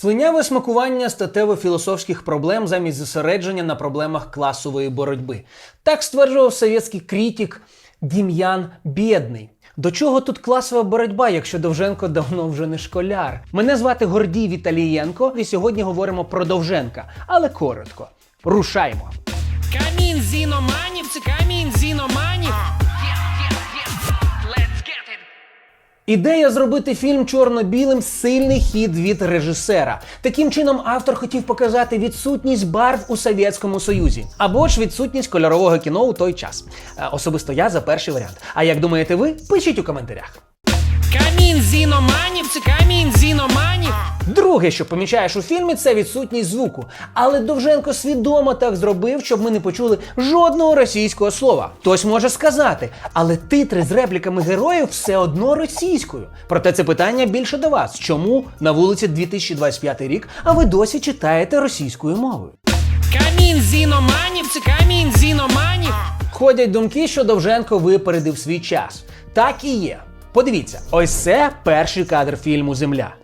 Слиняве смакування статево-філософських проблем замість зосередження на проблемах класової боротьби. Так стверджував совєтський критик Дім'ян Бєдний. До чого тут класова боротьба, якщо Довженко давно вже не школяр? Мене звати Гордій Віталієнко, і сьогодні говоримо про Довженка, але коротко. Рушаймо. Камін зіноманів, це камін Ідея зробити фільм чорно-білим сильний хід від режисера. Таким чином, автор хотів показати відсутність барв у Совєтському Союзі або ж відсутність кольорового кіно у той час. Е, Особисто я за перший варіант. А як думаєте ви? Пишіть у коментарях. Камін зіноманів, це камін зіноманів. Друге, що помічаєш у фільмі, це відсутність звуку. Але Довженко свідомо так зробив, щоб ми не почули жодного російського слова. Хтось може сказати, але титри з репліками героїв все одно російською. Проте це питання більше до вас. Чому на вулиці 2025 рік, а ви досі читаєте російською мовою? Камін зіноманів, це камін зіноманів. Ходять думки, що Довженко випередив свій час. Так і є. Подивіться, ось це перший кадр фільму Земля.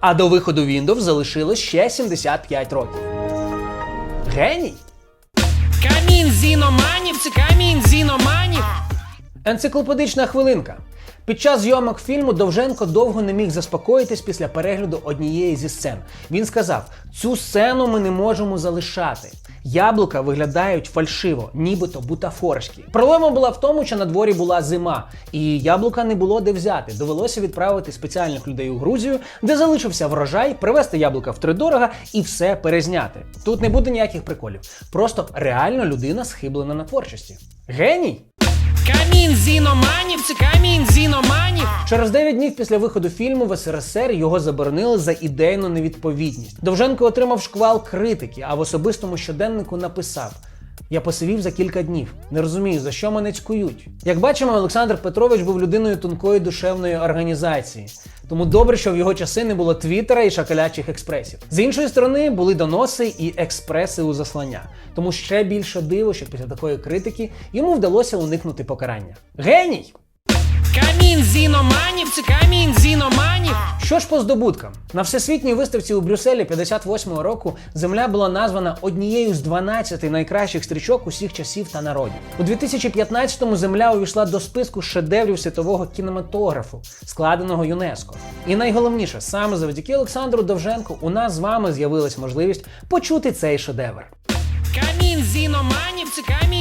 А до виходу Windows залишилось ще 75 років. Геній! Камін зіноманів, це камін зіноманів. Енциклопедична хвилинка. Під час зйомок фільму Довженко довго не міг заспокоїтись після перегляду однієї зі сцен. Він сказав: цю сцену ми не можемо залишати. Яблука виглядають фальшиво, нібито бутафорські. Проблема була в тому, що на дворі була зима, і яблука не було де взяти. Довелося відправити спеціальних людей у Грузію, де залишився врожай, привезти яблука втридорога і все перезняти. Тут не буде ніяких приколів. Просто реально людина схиблена на творчості. Геній! Камін зіноманів, це камін зіноманів. Через 9 днів після виходу фільму в СРСР його заборонили за ідейну невідповідність. Довженко отримав шквал критики, а в особистому щоденнику написав. Я посивів за кілька днів. Не розумію, за що мене цькують. Як бачимо, Олександр Петрович був людиною тонкої душевної організації. Тому добре, що в його часи не було твіттера і шакалячих експресів. З іншої сторони, були доноси і експреси у заслання. Тому ще більше диво, що після такої критики йому вдалося уникнути покарання. Геній! Камін зіноманів, це камін зіноманів. Що ж по здобуткам? На всесвітній виставці у Брюсселі 58-го року Земля була названа однією з 12 найкращих стрічок усіх часів та народів. У 2015-му Земля увійшла до списку шедеврів світового кінематографу, складеного ЮНЕСКО. І найголовніше, саме завдяки Олександру Довженку у нас з вами з'явилась можливість почути цей шедевр. Камін зіноманів, це камін зіноманів.